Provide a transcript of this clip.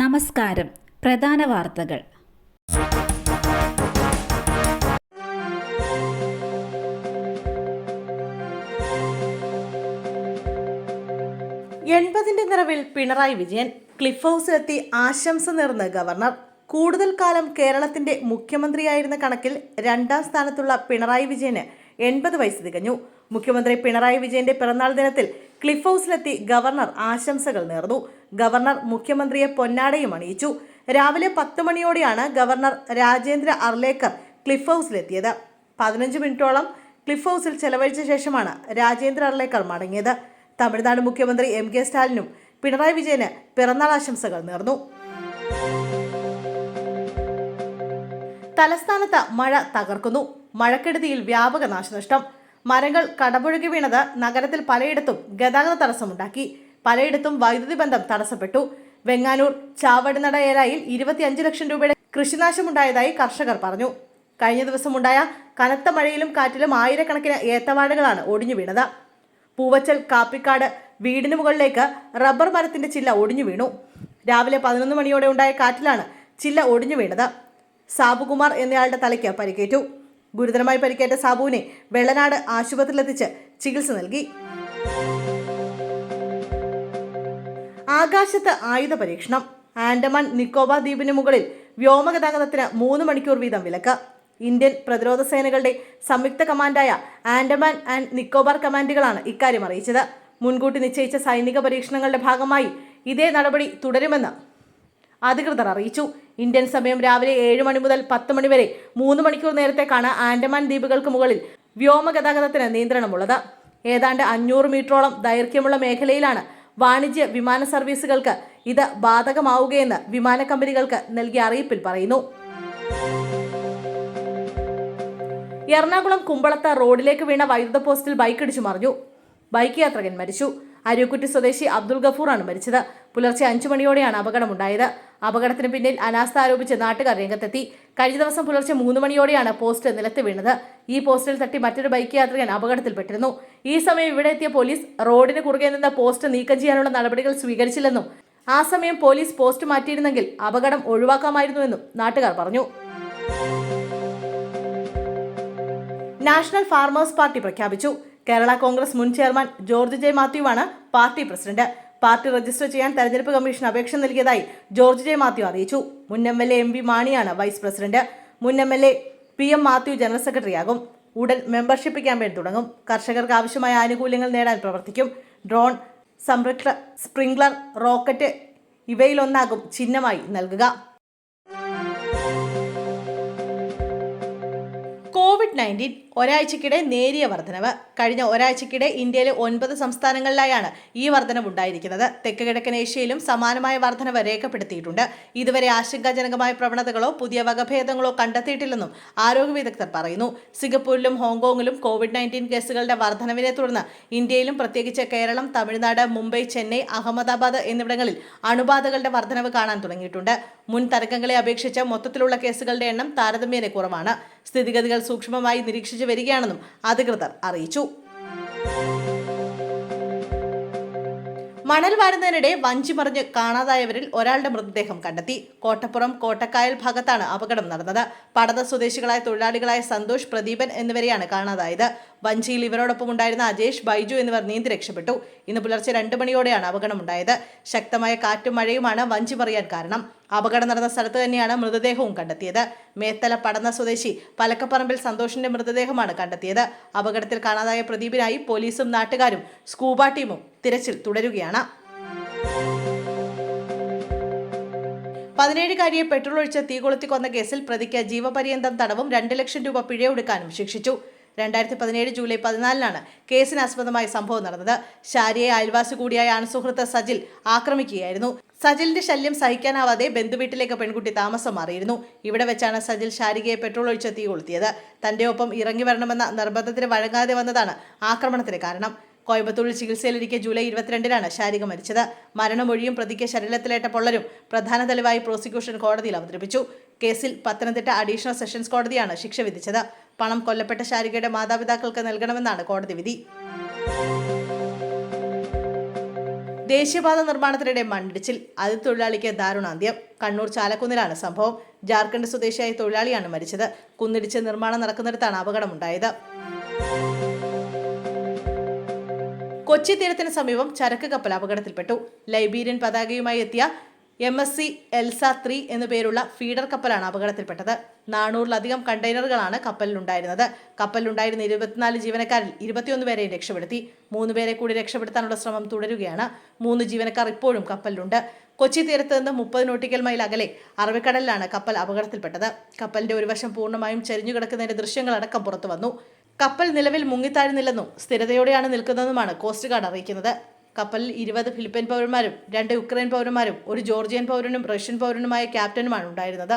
നമസ്കാരം. പ്രധാന വാർത്തകൾ. എൺപതിന്റെ നിറവിൽ പിണറായി വിജയൻ ക്ലിഫ് ഹൗസിലെത്തി ആശംസ നേർന്ന് ഗവർണർ. കൂടുതൽ കാലം കേരളത്തിന്റെ മുഖ്യമന്ത്രിയായിരുന്ന കണക്കിൽ രണ്ടാം സ്ഥാനത്തുള്ള പിണറായി വിജയന് എൺപത് വയസ്സ് തികഞ്ഞു. മുഖ്യമന്ത്രി പിണറായി വിജയന്റെ പിറന്നാൾ ദിനത്തിൽ ക്ലിഫ് ഹൗസിലെത്തി ഗവർണർ ആശംസകൾ നേർന്നു. ഗവർണർ മുഖ്യമന്ത്രിയെ പൊന്നാടയും അണിയിച്ചു. രാവിലെ പത്ത് മണിയോടെയാണ് ഗവർണർ രാജേന്ദ്ര അർലേക്കർ ക്ലിഫ് ഹൗസിലെത്തിയത്. പതിനഞ്ച് മിനിറ്റോളം ക്ലിഫ് ഹൗസിൽ ചെലവഴിച്ച ശേഷമാണ് രാജേന്ദ്ര അർലേക്കർ മടങ്ങിയത്. തമിഴ്നാട് മുഖ്യമന്ത്രി എം കെ സ്റ്റാലിനും പിണറായി വിജയന് പിറന്നാൾ ആശംസകൾ നേർന്നു. തലസ്ഥാനത്ത് മഴ തകർക്കുന്നു. മഴക്കെടുതിയിൽ വ്യാപക നാശനഷ്ടം. മരങ്ങൾ കടപുഴകി വീണത് നഗരത്തിൽ പലയിടത്തും ഗതാഗത തടസ്സമുണ്ടാക്കി. പലയിടത്തും വൈദ്യുതി ബന്ധം തടസ്സപ്പെട്ടു. വെങ്ങാനൂർ ചാവടനട ഏലായിൽ ഇരുപത്തിയഞ്ച് ലക്ഷം രൂപയുടെ കൃഷിനാശമുണ്ടായതായി കർഷകർ പറഞ്ഞു. കഴിഞ്ഞ ദിവസമുണ്ടായ കനത്ത മഴയിലും കാറ്റിലും ആയിരക്കണക്കിന് ഏത്തവാഴകളാണ് ഒടിഞ്ഞു വീണത്. പൂവച്ചൽ കാപ്പിക്കാട് വീടിന് മുകളിലേക്ക് റബ്ബർ മരത്തിന്റെ ചില്ല ഒടിഞ്ഞു വീണു. രാവിലെ പതിനൊന്ന് മണിയോടെ ഉണ്ടായ കാറ്റിലാണ് ചില്ല ഒടിഞ്ഞു വീണത്. സാബുകുമാർ എന്നയാളുടെ തലയ്ക്ക് പരിക്കേറ്റു. ഗുരുതരമായി പരിക്കേറ്റ സാബുവിനെ വെള്ളനാട് ആശുപത്രിയിലെത്തിച്ച് ചികിത്സ നൽകി. ആകാശത്ത് ആയുധ പരീക്ഷണം. ആൻഡമാൻ നിക്കോബാർ ദ്വീപിന് മുകളിൽ വ്യോമഗതാഗതത്തിന് മൂന്ന് മണിക്കൂർ വീതം വിലക്ക്. ഇന്ത്യൻ പ്രതിരോധ സേനകളുടെ സംയുക്ത കമാൻഡായ ആൻഡമാൻ ആൻഡ് നിക്കോബാർ കമാൻഡുകളാണ് ഇക്കാര്യം അറിയിച്ചത്. മുൻകൂട്ടി നിശ്ചയിച്ച സൈനിക പരീക്ഷണങ്ങളുടെ ഭാഗമായി ഇതേ നടപടി തുടരുമെന്ന് അധികൃതർ അറിയിച്ചു. ഇന്ത്യൻ സമയം രാവിലെ ഏഴ് മണി മുതൽ പത്ത് മണി വരെ. മൂന്ന് മണിക്കൂർ നേരത്തേക്കാണ് ആൻഡമാൻ ദ്വീപുകൾക്ക് മുകളിൽ വ്യോമഗതാഗതത്തിന് നിയന്ത്രണമുള്ളത്. ഏതാണ്ട് അഞ്ഞൂറ് മീറ്ററോളം ദൈർഘ്യമുള്ള മേഖലയിലാണ് വാണിജ്യ വിമാന സർവീസുകൾക്ക് ഇത് ബാധകമാവുകയെന്ന് വിമാന കമ്പനികൾക്ക് നൽകിയ അറിയിപ്പിൽ പറയുന്നു. എറണാകുളം കുമ്പളത്ത് റോഡിലേക്ക് വീണ വൈദ്യുത പോസ്റ്റിൽ ബൈക്ക് ഇടിച്ചു മറിഞ്ഞു. ബൈക്ക് യാത്രകൻ മരിച്ചു. അരുക്കുറ്റി സ്വദേശി അബ്ദുൾ ഗഫൂറാണ് മരിച്ചത്. പുലർച്ചെ അഞ്ചു മണിയോടെയാണ് അപകടമുണ്ടായത്. അപകടത്തിന് പിന്നിൽ അനാസ്ഥ ആരോപിച്ച് നാട്ടുകാർ രംഗത്തെത്തി. കഴിഞ്ഞ ദിവസം പുലർച്ചെ മൂന്ന് മണിയോടെയാണ് പോസ്റ്റ് നിലത്ത് വീണത്. ഈ പോസ്റ്റിൽ തട്ടി മറ്റൊരു ബൈക്ക് യാത്രികൻ അപകടത്തിൽപ്പെട്ടിരുന്നു. ഈ സമയം ഇവിടെ എത്തിയ പോലീസ് റോഡിന് കുറുകെ നിന്ന പോസ്റ്റ് നീക്കം ചെയ്യാനുള്ള നടപടികൾ സ്വീകരിച്ചില്ലെന്നും ആ സമയം പോലീസ് പോസ്റ്റ് മാറ്റിയിരുന്നെങ്കിൽ അപകടം ഒഴിവാക്കാമായിരുന്നുവെന്നും നാട്ടുകാർ പറഞ്ഞു. നാഷണൽ ഫാർമേഴ്സ് പാർട്ടി പ്രഖ്യാപിച്ചു. കേരള കോൺഗ്രസ് മുൻ ചെയർമാൻ ജോർജ് ജെ മാത്യുവാണ് പാർട്ടി പ്രസിഡന്റ്. പാർട്ടി രജിസ്റ്റർ ചെയ്യാൻ തെരഞ്ഞെടുപ്പ് കമ്മീഷൻ അപേക്ഷ നൽകിയതായി ജോർജ് ജെ മാത്യു അറിയിച്ചു. മുൻ M L A M V മാണിയാണ് vice president. മുൻ M L A P M Mathew general സെക്രട്ടറിയാകും ഉടൻ മെമ്പർഷിപ്പ് ക്യാമ്പയിൻ തുടങ്ങും. കർഷകർക്ക് ആവശ്യമായ ആനുകൂല്യങ്ങൾ നേടാൻ പ്രവർത്തിക്കും. ഡ്രോൺ സംരക്ഷ സ്പ്രിംഗ്ലർ റോക്കറ്റ് ഇവയിലൊന്നാകും ചിഹ്നമായി നൽകുക. കോവിഡ് നയന്റീൻ ഒരാഴ്ചക്കിടെ നേരിയ വർധനവ്. കഴിഞ്ഞ ഒരാഴ്ചക്കിടെ ഇന്ത്യയിലെ ഒൻപത് സംസ്ഥാനങ്ങളിലായാണ് ഈ വർധനവ് ഉണ്ടായിരിക്കുന്നത് തെക്ക് കിഴക്കൻ ഏഷ്യയിലും സമാനമായ വർധനവ് രേഖപ്പെടുത്തിയിട്ടുണ്ട്. ഇതുവരെ ആശങ്കാജനകമായ പ്രവണതകളോ പുതിയ വകഭേദങ്ങളോ കണ്ടെത്തിയിട്ടില്ലെന്നും ആരോഗ്യ വിദഗ്ധർ പറയുന്നു. സിംഗപ്പൂരിലും ഹോങ്കോങ്ങിലും കോവിഡ് നയന്റീൻ കേസുകളുടെ വർധനവിനെ തുടർന്ന് ഇന്ത്യയിലും പ്രത്യേകിച്ച് കേരളം തമിഴ്നാട് മുംബൈ ചെന്നൈ അഹമ്മദാബാദ് എന്നിവിടങ്ങളിൽ അണുബാധകളുടെ വർധനവ് കാണാൻ തുടങ്ങിയിട്ടുണ്ട്. മുൻ തരംഗങ്ങളെ അപേക്ഷിച്ച് മൊത്തത്തിലുള്ള കേസുകളുടെ എണ്ണം താരതമ്യേന കുറവാണ്. സ്ഥിതിഗതികൾ സൂക്ഷ്മമായി നിരീക്ഷിച്ചു വരികയാണെന്നും അധികൃതർ അറിയിച്ചു. മണൽ വാരുന്നതിനിടെ വഞ്ചി മറിഞ്ഞ് കാണാതായവരിൽ ഒരാളുടെ മൃതദേഹം കണ്ടെത്തി. കോട്ടപ്പുറം കോട്ടക്കായൽ ഭാഗത്താണ് അപകടം നടന്നത്. പടത സ്വദേശികളായ തൊഴിലാളികളായ സന്തോഷ് പ്രദീപൻ എന്നിവരെയാണ് കാണാതായത്. വഞ്ചിയിൽ ഇവരോടൊപ്പം ഉണ്ടായിരുന്ന അജേഷ് ബൈജു എന്നിവർ നീന്തി രക്ഷപ്പെട്ടു. ഇന്ന് പുലർച്ചെ രണ്ട് മണിയോടെയാണ് അപകടമുണ്ടായത്. ശക്തമായ കാറ്റും മഴയുമാണ് വഞ്ചി മറിയാൻ കാരണം. അപകടം നടന്ന സ്ഥലത്ത് തന്നെയാണ് മൃതദേഹവും കണ്ടെത്തിയത്. മേത്തല പടന്ന സ്വദേശി പലക്കപ്പറമ്പിൽ സന്തോഷിന്റെ മൃതദേഹമാണ് കണ്ടെത്തിയത്. അപകടത്തിൽ കാണാതായ പ്രദീപിനായി പോലീസും നാട്ടുകാരും സ്കൂബ ടീമും തിരച്ചിൽ തുടരുകയാണ്. പതിനേഴുകാരിയെ പെട്രോൾ ഒഴിച്ച് തീ കൊളുത്തി കൊന്ന കേസിൽ പ്രതിക്ക് ജീവപര്യന്തം തടവും രണ്ട് ലക്ഷം രൂപ പിഴയൊടുക്കാനും ശിക്ഷിച്ചു. രണ്ടായിരത്തി പതിനേഴ് ജൂലൈ പതിനാലിനാണ് കേസിനാസ്പദമായ സംഭവം നടന്നത്. ഷാരിയെ അയൽവാസി കൂടിയായ അണുസുഹൃത്ത് സജിൽ ആക്രമിക്കുകയായിരുന്നു. സജിലിന്റെ ശല്യം സഹിക്കാനാവാതെ ബന്ധുവീട്ടിലേക്ക് പെൺകുട്ടി താമസം മാറിയിരുന്നു. ഇവിടെ വെച്ചാണ് സജിൽ ഷാരികയെ പെട്രോൾ ഒഴിച്ച് തീ കൊളുത്തിയത്. തന്റെ ഒപ്പം ഇറങ്ങി വരണമെന്ന നിർബന്ധത്തിന് വഴങ്ങാതെ വന്നതാണ് ആക്രമണത്തിന് കാരണം. കോയമ്പത്തൂരിൽ ചികിത്സയിലിരിക്കെ ജൂലൈ ഇരുപത്തിരണ്ടിനാണ് ശാരിക മരിച്ചത്. മരണമൊഴിയും പ്രതിക്ക് ശരീരത്തിലേറ്റ പൊള്ളലും പ്രധാന തെളിവായി പ്രോസിക്യൂഷൻ കോടതിയിൽ അവതരിപ്പിച്ചു. കേസിൽ പത്തനംതിട്ട അഡീഷണൽ സെഷൻസ് കോടതിയാണ് ശിക്ഷ വിധിച്ചത്. പണം കൊല്ലപ്പെട്ട ശാരികയുടെ മാതാപിതാക്കൾക്ക് നൽകണമെന്നാണ് കോടതി വിധി. ദേശീയപാത നിർമ്മാണത്തിനിടെ മണ്ണിടിച്ചിൽ. അതിൽ തൊഴിലാളിക്ക് ദാരുണാന്ത്യം. കണ്ണൂർ ചാലക്കുന്നിലാണ് സംഭവം. ജാർഖണ്ഡ് സ്വദേശിയായ തൊഴിലാളിയാണ് മരിച്ചത്. കുന്നിടിച്ച് നിർമ്മാണം നടക്കുന്നിടത്താണ് അപകടമുണ്ടായത്. കൊച്ചി തീരത്തിന് സമീപം ചരക്ക് കപ്പൽ അപകടത്തിൽപ്പെട്ടു. ലൈബീരിയൻ പതാകയുമായി എത്തിയ M S C Elsa three എന്നു പേരുള്ള ഫീഡർ കപ്പലാണ് അപകടത്തിൽപ്പെട്ടത്. നാനൂറിലധികം കണ്ടെയ്നറുകളാണ് കപ്പലിലുണ്ടായിരുന്നത്. കപ്പലിലുണ്ടായിരുന്ന ഇരുപത്തിനാല് ജീവനക്കാരിൽ ഇരുപത്തിയൊന്ന് പേരെ രക്ഷപ്പെടുത്തി. മൂന്ന് പേരെ കൂടി രക്ഷപ്പെടുത്താനുള്ള ശ്രമം തുടരുകയാണ്. മൂന്ന് ജീവനക്കാർ ഇപ്പോഴും കപ്പലിലുണ്ട്. കൊച്ചി തീരത്ത് നിന്ന് മുപ്പത് നോട്ടിക്കൽ മൈൽ അകലെ അറബിക്കടലിലാണ് കപ്പൽ അപകടത്തിൽപ്പെട്ടത്. കപ്പലിന്റെ ഒരു വശം പൂർണമായും ചരിഞ്ഞു കിടക്കുന്നതിന്റെ ദൃശ്യങ്ങളടക്കം പുറത്തു വന്നു കപ്പൽ നിലവിൽ മുങ്ങിത്താഴുന്നില്ലെന്നും സ്ഥിരതയോടെയാണ് നിൽക്കുന്നതെന്നുമാണ് കോസ്റ്റ് ഗാർഡ് അറിയിക്കുന്നത്. കപ്പലിൽ ഇരുപത് ഫിലിപ്പൈൻ പൗരന്മാരും രണ്ട് യുക്രൈൻ പൗരന്മാരും ഒരു ജോർജിയൻ പൗരനും റഷ്യൻ പൗരനുമായ ക്യാപ്റ്റനുമാണ് ഉണ്ടായിരുന്നത്.